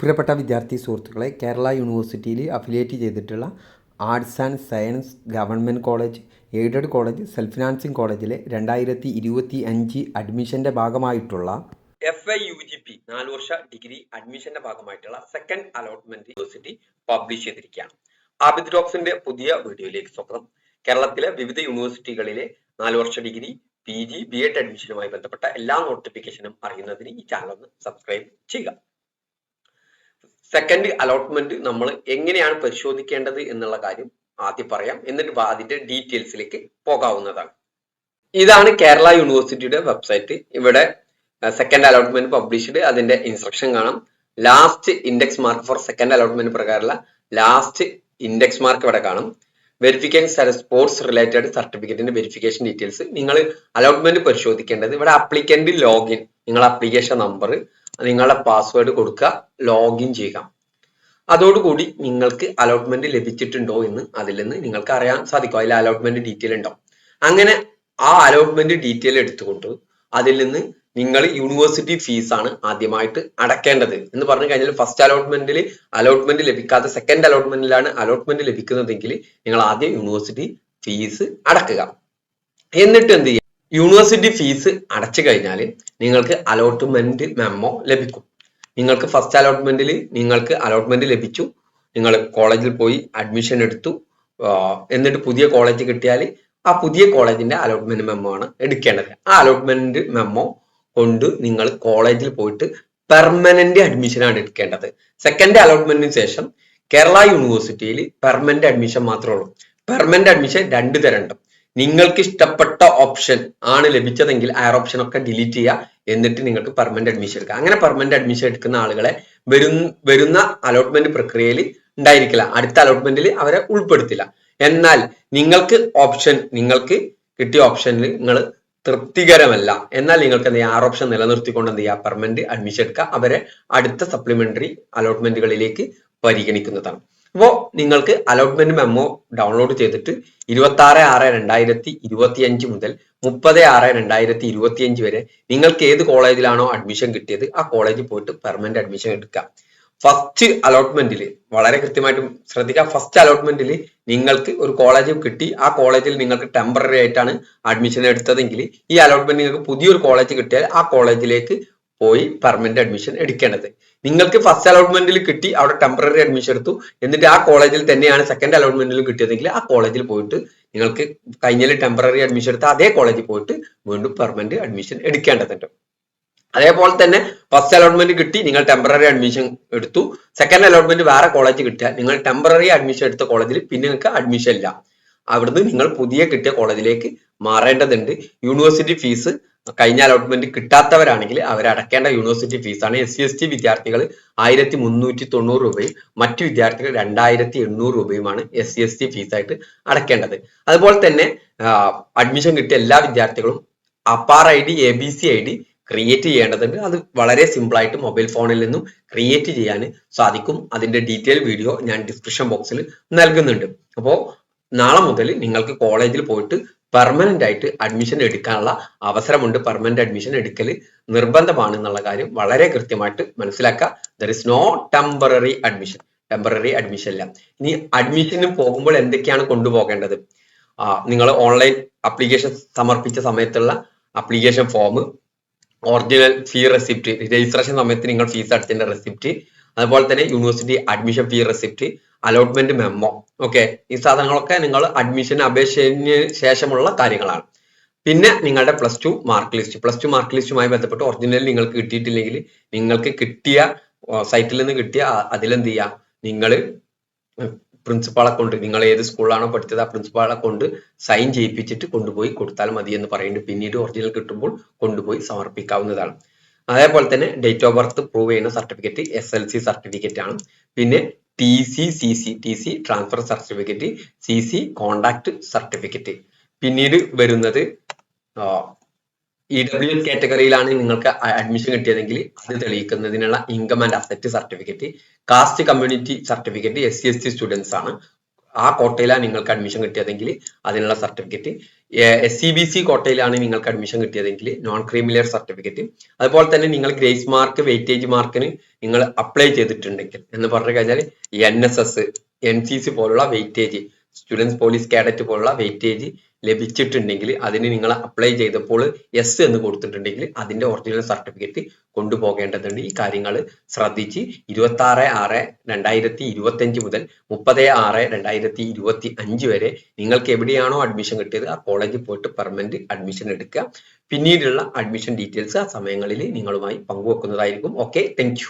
പ്രിയപ്പെട്ട വിദ്യാർത്ഥി സുഹൃത്തുക്കളെ കേരള യൂണിവേഴ്സിറ്റിയിൽ അഫിലിയേറ്റ് ചെയ്തിട്ടുള്ള arts and science government college aided college self financing കോളേജിലെ രണ്ടായിരത്തി ഇരുപത്തി അഞ്ച് അഡ്മിഷന്റെ ഭാഗമായിട്ടുള്ള F I U G P നാല് വർഷ ഡിഗ്രി അഡ്മിഷന്റെ ഭാഗമായിട്ടുള്ള സെക്കൻഡ് അലോട്ട്മെന്റ് യൂണിവേഴ്സിറ്റി പബ്ലിഷ് ചെയ്തിരിക്കുകയാണ്. ആബിദ് ഡോക്സിന്റെ പുതിയ വീഡിയോയിലേക്ക് സ്വാഗതം. കേരളത്തിലെ വിവിധ യൂണിവേഴ്സിറ്റികളിലെ നാല് വർഷ degree P G B Ed അഡ്മിഷനുമായി ബന്ധപ്പെട്ട എല്ലാ നോട്ടിഫിക്കേഷനും അറിയുന്നതിന് ഈ ചാനൽ ഒന്ന് സബ്സ്ക്രൈബ് ചെയ്യുക. സെക്കൻഡ് അലോട്ട്മെന്റ് നമ്മൾ എങ്ങനെയാണ് പരിശോധിക്കേണ്ടത് എന്നുള്ള കാര്യം ആദ്യം പറയാം. എന്നിട്ട് അതിന്റെ ഡീറ്റെയിൽസിലേക്ക് പോകാവുന്നതാണ്. ഇതാണ് കേരള യൂണിവേഴ്സിറ്റിയുടെ വെബ്സൈറ്റ് ഇവിടെ സെക്കൻഡ് അലോട്ട്മെന്റ് പബ്ലിഷ്ഡ് അതിന്റെ ഇൻസ്ട്രക്ഷൻ കാണാം. Last index mark for second allotment പ്രകാരമുള്ള ലാസ്റ്റ് ഇൻഡെക്സ് മാർക്ക് ഇവിടെ കാണും. വെരിഫിക്കേഷൻ സ്പോർട്സ് റിലേറ്റഡ് സർട്ടിഫിക്കറ്റിന്റെ വെരിഫിക്കേഷൻ ഡീറ്റെയിൽസ് നിങ്ങൾ അലോട്ട്മെന്റ് പരിശോധിക്കേണ്ടത്. ഇവിടെ അപ്ലിക്കന്റ് ലോഗിൻ നിങ്ങളുടെ അപ്ലിക്കേഷൻ നമ്പർ നിങ്ങളുടെ പാസ്വേഡ് കൊടുക്കുക ലോഗിൻ ചെയ്യുക. അതോടുകൂടി നിങ്ങൾക്ക് അലോട്ട്മെന്റ് ലഭിച്ചിട്ടുണ്ടോ എന്ന് അതിൽ നിന്ന് നിങ്ങൾക്ക് അറിയാൻ സാധിക്കും. അതിൽ അലോട്ട്മെന്റ് ഡീറ്റെയിൽ ഉണ്ടാവും അങ്ങനെ ആ അലോട്ട്മെന്റ് ഡീറ്റെയിൽ എടുത്തുകൊണ്ട് അതിൽ നിന്ന് നിങ്ങൾ യൂണിവേഴ്സിറ്റി ഫീസ് ആണ് ആദ്യമായിട്ട് അടക്കേണ്ടത്. എന്ന് പറഞ്ഞു കഴിഞ്ഞാൽ ഫസ്റ്റ് അലോട്ട്മെന്റിൽ അലോട്ട്മെന്റ് ലഭിക്കാത്ത സെക്കൻഡ് അലോട്ട്മെന്റിലാണ് അലോട്ട്മെന്റ് ലഭിക്കുന്നതെങ്കിൽ നിങ്ങൾ ആദ്യം യൂണിവേഴ്സിറ്റി ഫീസ് അടക്കുക. എന്നിട്ട് എന്ത് ചെയ്യുക യൂണിവേഴ്സിറ്റി ഫീസ് അടച്ചു കഴിഞ്ഞാൽ നിങ്ങൾക്ക് അലോട്ട്മെന്റ് മെമ്മോ ലഭിക്കും. നിങ്ങൾക്ക് ഫസ്റ്റ് അലോട്ട്മെന്റിൽ നിങ്ങൾക്ക് അലോട്ട്മെന്റ് ലഭിച്ചു. നിങ്ങൾ കോളേജിൽ പോയി അഡ്മിഷൻ എടുത്തു. എന്നിട്ട് പുതിയ കോളേജ് കിട്ടിയാൽ ആ പുതിയ കോളേജിന്റെ അലോട്ട്മെന്റ് മെമ്മോ ആണ് എടുക്കേണ്ടത്. ആ അലോട്ട്മെന്റ് മെമ്മോ കൊണ്ട് നിങ്ങൾ കോളേജിൽ പോയിട്ട് പെർമനന്റ് അഡ്മിഷൻ ആണ് എടുക്കേണ്ടത്. സെക്കൻഡ് അലോട്ട്മെന്റിന് ശേഷം കേരള യൂണിവേഴ്സിറ്റിയിൽ പെർമനന്റ് അഡ്മിഷൻ മാത്രമേ ഉള്ളൂ. പെർമനന്റ് അഡ്മിഷൻ രണ്ട് തരം ഉണ്ട് നിങ്ങൾക്ക് ഇഷ്ടപ്പെട്ട ഓപ്ഷൻ ആണ് ലഭിച്ചതെങ്കിൽ ആ ഓപ്ഷൻ ഒക്കെ ഡിലീറ്റ് ചെയ്യുക എന്നിട്ട് നിങ്ങൾക്ക് പെർമനന്റ് അഡ്മിഷൻ എടുക്കുക അങ്ങനെ പെർമനന്റ് അഡ്മിഷൻ എടുക്കുന്ന ആളുകളെ വരും വരുന്ന അലോട്ട്മെന്റ് പ്രക്രിയയിൽ ഉണ്ടായിരിക്കില്ല. അടുത്ത അലോട്ട്മെന്റിൽ അവരെ ഉൾപ്പെടുത്തില്ല. എന്നാൽ നിങ്ങൾക്ക് ഓപ്ഷൻ നിങ്ങൾക്ക് കിട്ടിയ ഓപ്ഷനിൽ നിങ്ങൾ തൃപ്തികരമല്ല. എന്നാൽ നിങ്ങൾക്ക് എന്ത് ആർ ഓപ്ഷൻ നിലനിർത്തിക്കൊണ്ട് എന്ത് ചെയ്യുക പെർമനന്റ് അഡ്മിഷൻ എടുക്കുക. അവരെ അടുത്ത സപ്ലിമെന്ററി അലോട്ട്മെന്റുകളിലേക്ക് പരിഗണിക്കുന്നതാണ്. അപ്പോൾ നിങ്ങൾക്ക് അലോട്ട്മെന്റ് മെമ്മോ ഡൗൺലോഡ് ചെയ്തിട്ട് ഇരുപത്തി ആറ് ആറ് രണ്ടായിരത്തി ഇരുപത്തി അഞ്ച് മുതൽ മുപ്പത് ആറ് രണ്ടായിരത്തി ഇരുപത്തി അഞ്ച് വരെ നിങ്ങൾക്ക് ഏത് കോളേജിലാണോ അഡ്മിഷൻ കിട്ടിയത് ആ കോളേജിൽ പോയിട്ട് പെർമനന്റ് അഡ്മിഷൻ എടുക്കാം ഫസ്റ്റ് അലോട്ട്മെന്റിൽ വളരെ കൃത്യമായിട്ടും ശ്രദ്ധിക്കുക. ഫസ്റ്റ് അലോട്ട്മെന്റിൽ നിങ്ങൾക്ക് ഒരു കോളേജ് കിട്ടി. ആ കോളേജിൽ നിങ്ങൾക്ക് ടെമ്പററി ആയിട്ടാണ് അഡ്മിഷൻ എടുത്തതെങ്കിൽ ഈ അലോട്ട്മെന്റ് നിങ്ങൾക്ക് പുതിയൊരു കോളേജ് കിട്ടിയാൽ ആ കോളേജിലേക്ക് പോയി പെർമനന്റ് അഡ്മിഷൻ എടുക്കേണ്ടത്. നിങ്ങൾക്ക് ഫസ്റ്റ് അലോട്ട്മെന്റിൽ കിട്ടി അവിടെ ടെമ്പററി അഡ്മിഷൻ എടുത്തു. എന്നിട്ട് ആ കോളേജിൽ തന്നെയാണ് സെക്കൻഡ് അലോട്ട്മെന്റിൽ കിട്ടിയതെങ്കിൽ ആ കോളേജിൽ പോയിട്ട് നിങ്ങൾക്ക് കഴിഞ്ഞാൽ ടെമ്പററി അഡ്മിഷൻ എടുത്ത അതേ കോളേജിൽ പോയിട്ട് വീണ്ടും പെർമനന്റ് അഡ്മിഷൻ എടുക്കേണ്ടതുണ്ട്. അതേപോലെ തന്നെ ഫസ്റ്റ് അലോട്ട്മെന്റ് കിട്ടി നിങ്ങൾ ടെമ്പററി അഡ്മിഷൻ എടുത്തു. സെക്കൻഡ് അലോട്ട്മെന്റ് വേറെ കോളേജ് കിട്ടിയാൽ നിങ്ങൾ ടെമ്പററി അഡ്മിഷൻ എടുത്ത കോളേജിൽ പിന്നെ നിങ്ങൾക്ക് അഡ്മിഷൻ ഇല്ല. അവിടുന്ന് നിങ്ങൾ പുതിയ കിട്ടിയ കോളേജിലേക്ക് മാറേണ്ടതുണ്ട്. യൂണിവേഴ്സിറ്റി ഫീസ് കഴിഞ്ഞ അലോട്ട്മെന്റ് കിട്ടാത്തവരാണെങ്കിൽ അവർ അടക്കേണ്ട യൂണിവേഴ്സിറ്റി ഫീസാണ് എസ് സി എസ് ടി വിദ്യാർത്ഥികൾ ആയിരത്തി മുന്നൂറ്റി തൊണ്ണൂറ് രൂപയും മറ്റു വിദ്യാർത്ഥികൾ രണ്ടായിരത്തി എണ്ണൂറ് രൂപയുമാണ് എസ് സി എസ് ടി ഫീസായിട്ട് അടക്കേണ്ടത്. അതുപോലെ തന്നെ അഡ്മിഷൻ കിട്ടിയ എല്ലാ വിദ്യാർത്ഥികളും APAR I D A B C I D create ചെയ്യേണ്ടതുണ്ട്. അത് വളരെ സിമ്പിൾ ആയിട്ട് മൊബൈൽ ഫോണിൽ നിന്നും ക്രിയേറ്റ് ചെയ്യാൻ സാധിക്കും. അതിന്റെ ഡീറ്റെയിൽ വീഡിയോ ഞാൻ ഡിസ്ക്രിപ്ഷൻ ബോക്സിൽ നൽകുന്നുണ്ട്. അപ്പോൾ നാളെ മുതൽ നിങ്ങൾക്ക് കോളേജിൽ പോയിട്ട് പെർമനന്റ് ആയിട്ട് അഡ്മിഷൻ എടുക്കാനുള്ള അവസരമുണ്ട്. പെർമനന്റ് അഡ്മിഷൻ എടുക്കൽ നിർബന്ധമാണ് എന്നുള്ള കാര്യം വളരെ കൃത്യമായിട്ട് മനസ്സിലാക്കുക. There is no temporary admission temporary admission ഇല്ല. ഇനി അഡ്മിഷന് പോകുമ്പോൾ എന്തൊക്കെയാണ് കൊണ്ടുപോകേണ്ടത്? നിങ്ങൾ ഓൺലൈൻ അപ്ലിക്കേഷൻ സമർപ്പിച്ച സമയത്തുള്ള application form original fee receipt registration സമയത്ത് നിങ്ങൾ ഫീസ് അടച്ചതിന്റെ റെസിപ്റ്റ് അതുപോലെ തന്നെ university admission fee receipt allotment memo okay ഈ സാധനങ്ങളൊക്കെ നിങ്ങൾ അഡ്മിഷൻ അപേക്ഷന് ശേഷമുള്ള കാര്യങ്ങളാണ്. പിന്നെ നിങ്ങളുടെ plus two mark list plus two mark ലിസ്റ്റുമായി ബന്ധപ്പെട്ട് ഒറിജിനൽ നിങ്ങൾക്ക് കിട്ടിയിട്ടില്ലെങ്കിൽ നിങ്ങൾക്ക് കിട്ടിയ സൈറ്റിൽ നിന്ന് കിട്ടിയ അതിലെന്ത് ചെയ്യുക നിങ്ങൾ പ്രിൻസിപ്പാളെ കൊണ്ട് നിങ്ങൾ ഏത് സ്കൂളിലാണോ പഠിച്ചത് ആ പ്രിൻസിപ്പാളെ കൊണ്ട് സൈൻ ചെയ്യിപ്പിച്ചിട്ട് കൊണ്ടുപോയി കൊടുത്താൽ മതി എന്ന് പറയുന്നുണ്ട്. പിന്നീട് ഒറിജിനൽ കിട്ടുമ്പോൾ കൊണ്ടുപോയി സമർപ്പിക്കാവുന്നതാണ്. അതേപോലെ തന്നെ ഡേറ്റ് ഓഫ് ബർത്ത് പ്രൂവ് ചെയ്യുന്ന certificate S L C certificate ആണ്. പിന്നെ T C C C T C transfer certificate C C conduct certificate പിന്നീട് വരുന്നത് ഇ ഡബ്ല്യു കാറ്റഗറിയിലാണ് നിങ്ങൾക്ക് അഡ്മിഷൻ കിട്ടിയതെങ്കിൽ അത് തെളിയിക്കുന്നതിനുള്ള income and asset certificate caste community certificate S C S T students ആണ്. ആ കോട്ടയിലാണ് നിങ്ങൾക്ക് അഡ്മിഷൻ കിട്ടിയതെങ്കിൽ അതിനുള്ള certificate S C B C കോട്ടയിലാണ് നിങ്ങൾക്ക് അഡ്മിഷൻ കിട്ടിയതെങ്കിൽ നോൺ ക്രീമിലെയർ സർട്ടിഫിക്കറ്റ് അതുപോലെ തന്നെ നിങ്ങൾ ഗ്രേസ് മാർക്ക് വെയിറ്റേജ് മാർക്കിന് നിങ്ങൾ അപ്ലൈ ചെയ്തിട്ടുണ്ടെങ്കിൽ എന്ന് പറഞ്ഞു കഴിഞ്ഞാൽ N S S N C C പോലുള്ള വെയിറ്റേജ് സ്റ്റുഡൻസ് പോലീസ് കാഡറ്റ് പോലുള്ള വെയിറ്റേജ് ലഭിച്ചിട്ടുണ്ടെങ്കിൽ അതിന് നിങ്ങൾ അപ്ലൈ ചെയ്തപ്പോൾ എസ് എന്ന് കൊടുത്തിട്ടുണ്ടെങ്കിൽ അതിന്റെ ഒറിജിനൽ സർട്ടിഫിക്കറ്റ് കൊണ്ടുപോകേണ്ടതുണ്ട്. ഈ കാര്യങ്ങൾ ശ്രദ്ധിച്ച് ഇരുപത്തി ആറ് ആറ് രണ്ടായിരത്തി ഇരുപത്തി അഞ്ച് മുതൽ മുപ്പത് ആറ് രണ്ടായിരത്തി ഇരുപത്തി അഞ്ച് വരെ നിങ്ങൾക്ക് എവിടെയാണോ അഡ്മിഷൻ കിട്ടിയത് ആ കോളേജിൽ പോയിട്ട് പെർമനന്റ് അഡ്മിഷൻ എടുക്കുക. പിന്നീടുള്ള അഡ്മിഷൻ ഡീറ്റെയിൽസ് ആ സമയങ്ങളിൽ നിങ്ങളുമായി പങ്കുവെക്കുന്നതായിരിക്കും. Okay thank